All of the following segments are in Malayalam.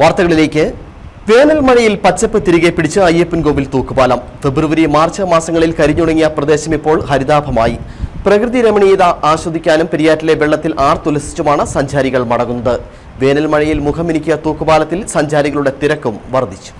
വാർത്തകളിലേക്ക്. വേനൽ മഴയിൽ പച്ചപ്പ് തിരികെ പിടിച്ച് അയ്യപ്പൻ കോവിൽ തൂക്കുപാലം. ഫെബ്രുവരി മാർച്ച് മാസങ്ങളിൽ കരിഞ്ഞുണങ്ങിയ പ്രദേശം ഇപ്പോൾ ഹരിതാഭമായി. പ്രകൃതി രമണീയത ആസ്വദിക്കാനും പെരിയാറ്റിലെ വെള്ളത്തിൽ ആർത്തുലസിച്ചുമാണ് സഞ്ചാരികൾ മടങ്ങുന്നത്. വേനൽ മഴയിൽ മുഖമിനുക്കിയ തൂക്കുപാലത്തിൽ സഞ്ചാരികളുടെ തിരക്കും വർദ്ധിച്ചു.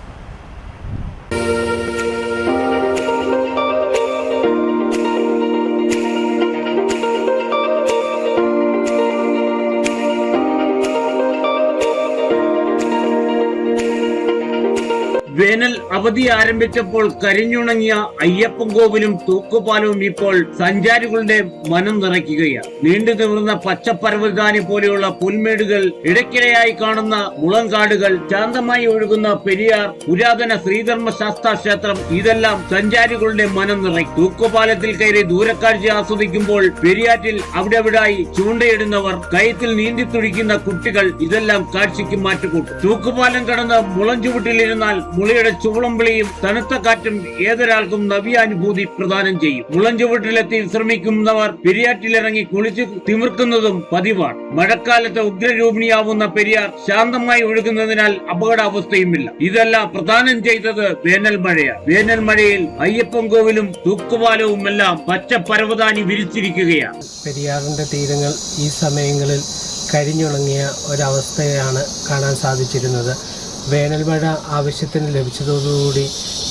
വേനൽ അവധി ആരംഭിച്ചപ്പോൾ കരിഞ്ഞുണങ്ങിയ അയ്യപ്പൻ കോവിലും തൂക്കുപാലവും ഇപ്പോൾ സഞ്ചാരികളുടെ മനം നിറയ്ക്കുകയാണ്. നീണ്ടു നിവർന്ന പച്ചപ്പർവതാനി പോലെയുള്ള പുൽമേടുകൾ ഇടയ്ക്കിടെയായി കാണുന്ന മുളങ്കാടുകൾ ശാന്തമായി ഒഴുകുന്ന പെരിയാർ പുരാതന ശ്രീധർമ്മശാസ്ത്ര ക്ഷേത്രം ഇതെല്ലാം സഞ്ചാരികളുടെ മനം നിറയ്ക്കും. തൂക്കുപാലത്തിൽ കയറി ദൂരക്കാഴ്ച ആസ്വദിക്കുമ്പോൾ പെരിയാറ്റിൽ അവിടെ അവിടായി ചൂണ്ടയിടുന്നവർ കയത്തിൽ നീന്തി തുടിക്കുന്ന കുട്ടികൾ ഇതെല്ലാം കാഴ്ചയ്ക്ക് മാറ്റുകൂട്ടും. തൂക്കുപാലം കടന്ന് മുളഞ്ചുവട്ടിലിരുന്നാൽ മുളയുടെ ചുവളംവിളിയും തണുത്ത കാറ്റും ഏതൊരാൾക്കും നവ്യാനുഭൂതി പ്രദാനം ചെയ്യും. മുളഞ്ചുവട്ടിലെത്തി വിശ്രമിക്കുന്നവർ പെരിയാറ്റിലിറങ്ങി കുളിച്ച് തിമിർക്കുന്നതും പതിവാണ്. മഴക്കാലത്ത് ഉഗ്രരൂപിണിയാവുന്ന പെരിയാർ ശാന്തമായി ഒഴുകുന്നതിനാൽ അപകടാവസ്ഥയുമില്ല. ഇതെല്ലാം പ്രദാനം ചെയ്തത് വേനൽ മഴയാണ്. വേനൽ മഴയിൽ അയ്യപ്പൻ കോവിലും തൂക്കുപാലവും എല്ലാം പച്ച പരവതാനി വിരിച്ചിരിക്കുകയാണ്. പെരിയാറിന്റെ തീരങ്ങൾ ഈ സമയങ്ങളിൽ കരിഞ്ഞുണങ്ങിയ ഒരവസ്ഥയാണ് കാണാൻ സാധിച്ചിരുന്നത്. വേനൽ മഴ ആവശ്യത്തിന് ലഭിച്ചതോടുകൂടി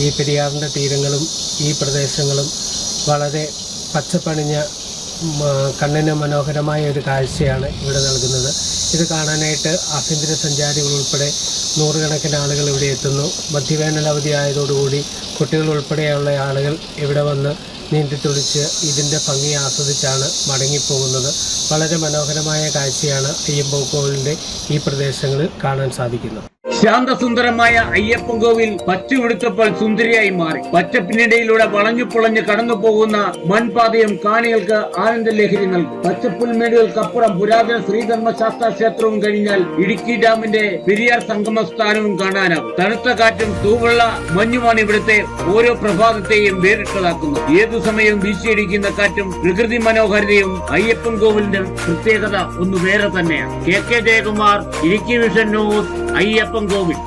ഈ പെരിയാറിന്റെ തീരങ്ങളും ഈ പ്രദേശങ്ങളും വളരെ പച്ചപ്പണിഞ്ഞ കണ്ണിന് മനോഹരമായ ഒരു കാഴ്ചയാണ് ഇവിടെ നൽകുന്നത്. ഇത് കാണാനായിട്ട് ആഭ്യന്തര സഞ്ചാരികൾ ഉൾപ്പെടെ നൂറുകണക്കിന് ആളുകൾ ഇവിടെ എത്തുന്നു. മധ്യവേനൽ അവധി ആയതോടുകൂടി കുട്ടികൾ ഉൾപ്പെടെയുള്ള ആളുകൾ ഇവിടെ വന്ന് നീന്തിത്തുടിച്ച് ഇതിന്റെ ഭംഗി ആസ്വദിച്ചാണ് മടങ്ങിപ്പോകുന്നത്. വളരെ മനോഹരമായ കാഴ്ചയാണ് അയ്യമ്പക്കോവിലിന്റെ ഈ പ്രദേശങ്ങളിൽ കാണാൻ സാധിക്കുന്നത്. ശാന്തസുന്ദരമായ അയ്യപ്പൻ കോവിൽ പച്ചുവിടുത്തപ്പോൾ സുന്ദരിയായി മാറി. പച്ചപ്പിനിടയിലൂടെ വളഞ്ഞു പൊളഞ്ഞു കടന്നു പോകുന്ന മൺപാതയും കാണികൾക്ക് ആനന്ദ ലഹരി നൽകും. പച്ചപ്പുൽമേടുകൾക്കപ്പുറം പുരാതന ശ്രീധർമ്മശാസ്ത്ര ക്ഷേത്രവും കഴിഞ്ഞാൽ ഇടുക്കി ഡാമിന്റെ പെരിയാർ സംഗമ സ്ഥാനവും കാണാനാകും. തണുത്ത കാറ്റും തൂവുള്ള മഞ്ഞുമാണ് ഇവിടുത്തെ ഓരോ പ്രഭാതത്തെയും വേറിട്ടതാക്കുന്നത്. ഏതു സമയവും വീശിയടിക്കുന്ന കാറ്റും പ്രകൃതി മനോഹാരിതയും അയ്യപ്പൻ കോവിലിന്റെ പ്രത്യേകത ഒന്ന് വേറെ തന്നെയാണ്. K K Jayakumar Idukki Vision news Ayyappan Kovil